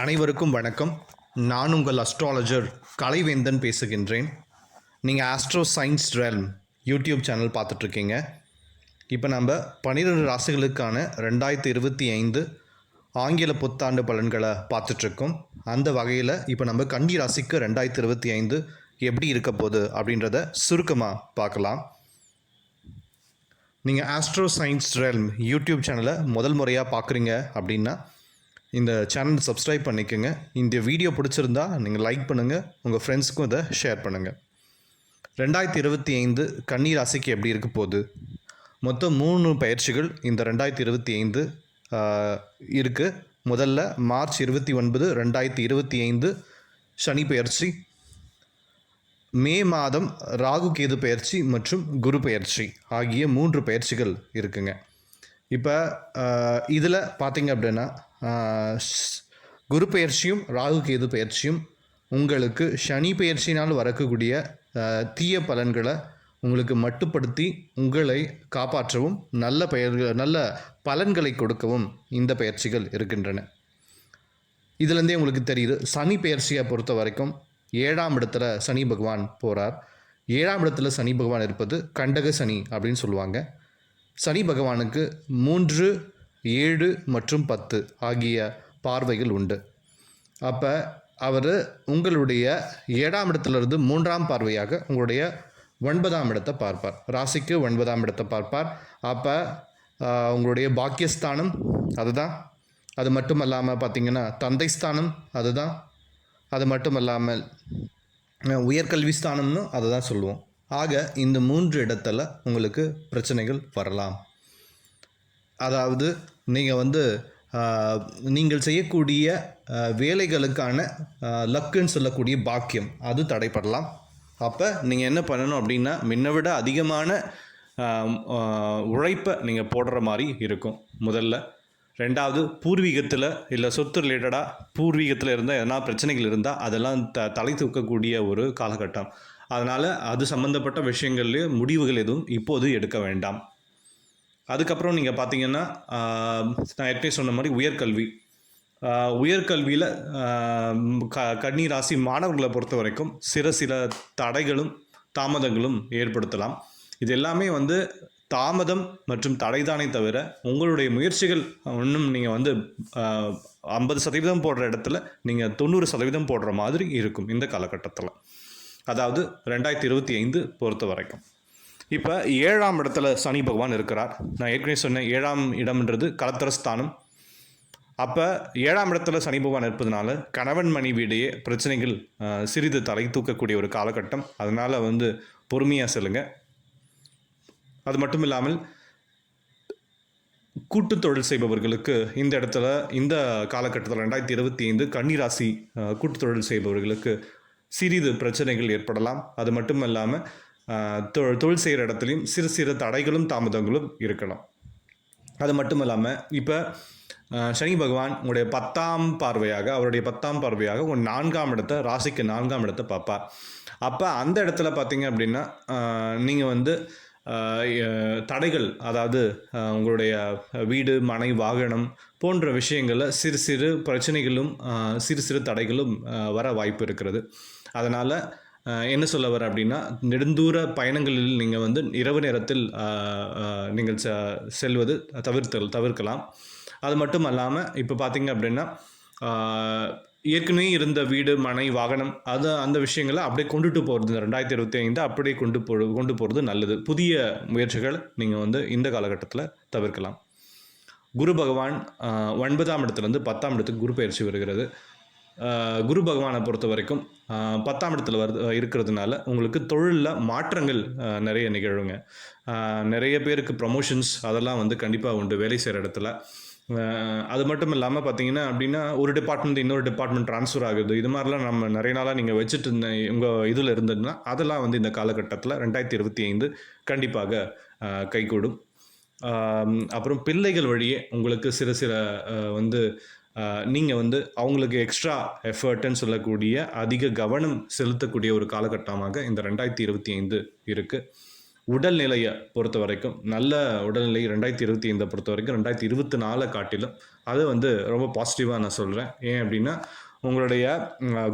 அனைவருக்கும் வணக்கம். நான் உங்கள் அஸ்ட்ராலஜர் கலைவேந்தன் பேசுகின்றேன். நீங்கள் astro science realm YouTube channel பார்த்துட்ருக்கீங்க. இப்போ நம்ம பன்னிரெண்டு ராசிகளுக்கான ரெண்டாயிரத்தி இருபத்தி ஐந்து ஆங்கில புத்தாண்டு பலன்களை பார்த்துட்ருக்கோம். அந்த வகையில் இப்போ நம்ம கன்னி ராசிக்கு ரெண்டாயிரத்தி இருபத்தி ஐந்து எப்படி இருக்க போகுது அப்படின்றத சுருக்கமாக பார்க்கலாம். நீங்கள் ஆஸ்ட்ரோ சயின்ஸ் ரெல்ம் யூடியூப் சேனலை முதல் முறையாக பார்க்குறீங்க அப்படின்னா இந்த சேனல் சப்ஸ்கிரைப் பண்ணிக்கோங்க. இந்த வீடியோ பிடிச்சிருந்தா நீங்கள் லைக் பண்ணுங்கள் உங்கள் ஃப்ரெண்ட்ஸ்க்கும் இதை ஷேர் பண்ணுங்கள் ரெண்டாயிரத்தி இருபத்தி ஐந்து கன்னி ராசிக்கு எப்படி இருக்க போகுது? மொத்தம் மூணு பயிற்சிகள் இந்த ரெண்டாயிரத்தி இருபத்தி ஐந்து இருக்குது முதல்ல மார்ச் இருபத்தி ஒன்பது ரெண்டாயிரத்தி இருபத்தி ஐந்து சனி பயிற்சி. மே மாதம் ராகு கேது பயிற்சி மற்றும் குரு பயிற்சி ஆகிய மூன்று பயிற்சிகள் இருக்குங்க. இப்போ இதில் பார்த்தீங்க அப்படின்னா குரு பயிற்சியும் ராகு கேது பயிற்சியும் உங்களுக்கு சனி பயிற்சியினால் வரக்கூடிய தீய பலன்களை உங்களுக்கு மட்டுப்படுத்தி உங்களை காப்பாற்றவும் நல்ல பெயர்கள் நல்ல பலன்களை கொடுக்கவும் இந்த பயிற்சிகள் இருக்கின்றன. இதுலேருந்தே உங்களுக்கு தெரியுது சனி பெயர்ச்சியை பொறுத்த வரைக்கும் ஏழாம் இடத்துல சனி பகவான் போகிறார் ஏழாம் இடத்துல சனி பகவான் இருப்பது கண்டக சனி அப்படின்னு சொல்லுவாங்க. சனி பகவானுக்கு மூன்று ஏழு மற்றும் பத்து ஆகிய பார்வைகள் உண்டு. அப்போ அவர் உங்களுடைய ஏழாம் இடத்துலேருந்து மூன்றாம் பார்வையாக உங்களுடைய ஒன்பதாம் இடத்தை பார்ப்பார். ராசிக்கு ஒன்பதாம் இடத்தை பார்ப்பார். அப்போ உங்களுடைய பாக்கியஸ்தானம் அதுதான். அது மட்டும் இல்லாமல் பார்த்தீங்கன்னா தந்தை ஸ்தானம் அதுதான். அது மட்டும் இல்லாமல் உயர்கல்வி ஸ்தானம்னு அதை தான் சொல்லுவோம். ஆக இந்த மூன்று இடத்துல உங்களுக்கு பிரச்சனைகள் வரலாம். அதாவது நீங்கள் வந்து நீங்கள் செய்யக்கூடிய வேலைகளுக்கான லக்குன்னு சொல்லக்கூடிய பாக்கியம். அது தடைப்படலாம். அப்போ நீங்கள் என்ன பண்ணணும் அப்படின்னா முன்ன விட அதிகமான உழைப்பை நீங்கள் போடுற மாதிரி இருக்கும் முதல்ல. ரெண்டாவது பூர்வீகத்தில் இல்லை சொத்து ரிலேட்டடாக பூர்வீகத்தில் இருந்தால் எதனா பிரச்சனைகள் இருந்தால் அதெல்லாம் த தலை தூக்கக்கூடிய ஒரு காலகட்டம். அதனால் அது சம்மந்தப்பட்ட விஷயங்கள்லேயே முடிவுகள் எதுவும் இப்போது எடுக்க வேண்டாம். அதுக்கப்புறம் நீங்கள் பார்த்தீங்கன்னா நான் ஏற்கனவே சொன்ன மாதிரி உயர்கல்வி. உயர்கல்வியில் க கன்னி ராசி மாணவர்களை பொறுத்த வரைக்கும் சில சில தடைகளும் தாமதங்களும் ஏற்படுத்தலாம். இது எல்லாமே வந்து தாமதம் மற்றும் தடைதானே தவிர உங்களுடைய முயற்சிகள் இன்னும் நீங்கள் வந்து ஐம்பது சதவீதம் போடுற இடத்துல நீங்கள் தொண்ணூறு சதவீதம் போடுற மாதிரி இருக்கும் இந்த காலகட்டத்தில். அதாவது ரெண்டாயிரத்தி இருபத்தி ஐந்து பொறுத்த வரைக்கும் இப்போ ஏழாம் இடத்துல சனி பகவான் இருக்கிறார். நான் ஏற்கனவே சொன்னேன் ஏழாம் இடம்ன்றது கலத்திரஸ்தானம். அப்போ ஏழாம் இடத்துல சனி பகவான் இருப்பதனால கணவன் மனைவியிடையே பிரச்சனைகள் சிறிது தலை தூக்கக்கூடிய ஒரு காலகட்டம். அதனால் வந்து பொறுமையாக செல்லுங்க. அது மட்டும் இல்லாமல் கூட்டு தொழில் செய்பவர்களுக்கு இந்த இடத்துல இந்த காலகட்டத்தில் ரெண்டாயிரத்தி இருபத்தி ஐந்து கன்னிராசி கூட்டு தொழில் செய்பவர்களுக்கு சிறிது பிரச்சனைகள் ஏற்படலாம். அது மட்டும் இல்லாமல் தொழில் தொழில் செய்கிற இடத்துலையும் சிறு சிறு தடைகளும் தாமதங்களும் இருக்கலாம். அது மட்டும் இல்லாமல் இப்போ சனி பகவான் உங்களுடைய பத்தாம் பார்வையாக அவருடைய பத்தாம் பார்வையாக உங்கள் நான்காம் இடத்தை ராசிக்கு நான்காம் இடத்தை பார்ப்பார். அப்போ அந்த இடத்துல பார்த்தீங்க அப்படின்னா நீங்கள் வந்து தடைகள் அதாவது உங்களுடைய வீடு மனை வாகனம் போன்ற விஷயங்களில் சிறு சிறு பிரச்சனைகளும் சிறு சிறு தடைகளும் வர வாய்ப்பு இருக்கிறது. அதனால் என்ன சொல்ல வர அப்படின்னா நெடுந்தூர பயணங்களில் நீங்கள் வந்து இரவு நேரத்தில் நீங்கள் செ செல்வது தவிர்த்தல் தவிர்க்கலாம். அது மட்டும் அல்லாமல் இப்போ பார்த்தீங்க அப்படின்னா ஏற்கனவே இருந்த வீடு மனை வாகனம் அது அந்த விஷயங்களை அப்படியே கொண்டுட்டு போகிறது இந்த ரெண்டாயிரத்தி இருபத்தி ஐந்து அப்படியே கொண்டு போ கொண்டு போகிறது நல்லது. புதிய முயற்சிகள் நீங்கள் வந்து இந்த காலகட்டத்தில் தவிர்க்கலாம். குரு பகவான் ஒன்பதாம் இடத்துலேருந்து பத்தாம் இடத்துக்கு குரு பயிற்சி வருகிறது. குரு பகவானை பொறுத்த வரைக்கும் பத்தாம் இடத்துல வருது இருக்கிறதுனால உங்களுக்கு தொழிலில் மாற்றங்கள் நிறைய நிகழுங்க. நிறைய பேருக்கு ப்ரமோஷன்ஸ் அதெல்லாம் வந்து கண்டிப்பாக உண்டு வேலை செய்கிற இடத்துல. அது மட்டும் இல்லாமல் பார்த்தீங்கன்னா அப்படின்னா ஒரு டிபார்ட்மெண்ட் இன்னொரு டிபார்ட்மெண்ட் ட்ரான்ஸ்ஃபர் ஆகுது. இது மாதிரிலாம் நம்ம நிறைய நாளாக நீங்கள் வச்சுட்டு இருந்த உங்கள் இதில் இருந்ததுன்னா அதெல்லாம் வந்து இந்த காலகட்டத்தில் ரெண்டாயிரத்தி இருபத்தி ஐந்து கண்டிப்பாக கைகூடும். அப்புறம் பிள்ளைகள் வழியே உங்களுக்கு சில சில வந்து நீங்கள் வந்து அவங்களுக்கு எக்ஸ்ட்ரா எஃபர்ட்னு சொல்லக்கூடிய அதிக கவனம் செலுத்தக்கூடிய ஒரு காலகட்டமாக இந்த ரெண்டாயிரத்தி இருபத்தி ஐந்து இருக்குது உடல்நிலையை பொறுத்த வரைக்கும் நல்ல உடல்நிலை ரெண்டாயிரத்தி இருபத்தி ஐந்தை பொறுத்த வரைக்கும் ரெண்டாயிரத்தி இருபத்தி நாலை காட்டிலும் அது வந்து ரொம்ப பாசிட்டிவாக நான் சொல்கிறேன் ஏன் அப்படின்னா உங்களுடைய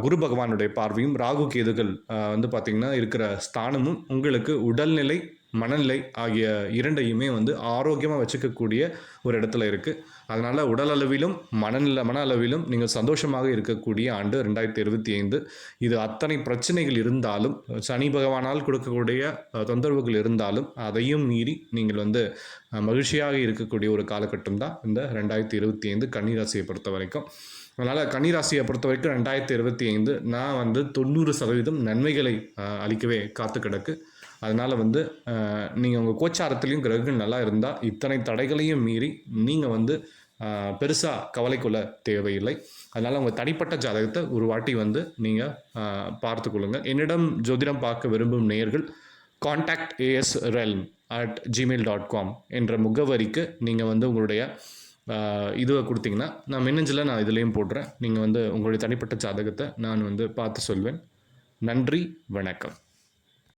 குரு பகவானுடைய பார்வையும் ராகு கேதுகள் வந்து பார்த்திங்கன்னா இருக்கிற ஸ்தானமும் உங்களுக்கு உடல்நிலை மனநிலை ஆகிய இரண்டையுமே வந்து ஆரோக்கியமாக வச்சுக்கக்கூடிய ஒரு இடத்துல இருக்குது அதனால் உடல் அளவிலும் மனநில மன அளவிலும் நீங்கள் சந்தோஷமாக இருக்கக்கூடிய ஆண்டு ரெண்டாயிரத்தி இருபத்தி ஐந்து. இது அத்தனை பிரச்சனைகள் இருந்தாலும் சனி பகவானால் கொடுக்கக்கூடிய தொந்தரவுகள் இருந்தாலும் அதையும் மீறி நீங்கள் வந்து மகிழ்ச்சியாக இருக்கக்கூடிய ஒரு காலகட்டம் தான் இந்த ரெண்டாயிரத்தி இருபத்தி ஐந்து கன்னிராசியை பொறுத்த வரைக்கும். அதனால் கன்னிராசியை பொறுத்த வரைக்கும் ரெண்டாயிரத்தி இருபத்தி ஐந்து நான் வந்து தொண்ணூறு சதவீதம் நன்மைகளை அளிக்கவே காத்து கிடக்கு அதனால் வந்து நீங்கள் உங்கள் கோச்சாரத்துலேயும் கிரகங்கள் நல்லா இருந்தால் இத்தனை தடைகளையும் மீறி நீங்கள் வந்து பெருசாக கவலை கொள்ள தேவையில்லை. அதனால் உங்கள் தனிப்பட்ட ஜாதகத்தை ஒரு வாட்டி வந்து நீங்கள் பார்த்து கொள்ளுங்கள் என்னிடம் ஜோதிடம் பார்க்க விரும்பும் நேயர்கள் contact A S realm at Gmail dot com என்ற முகவரிக்கு நீங்கள் வந்து உங்களுடைய இதுவை கொடுத்தீங்கன்னா நான் மின்னஞ்சில் நான் இதுலேயும் போடுறேன். நீங்கள் வந்து உங்களுடைய தனிப்பட்ட ஜாதகத்தை நான் வந்து பார்த்து சொல்வேன். நன்றி வணக்கம்.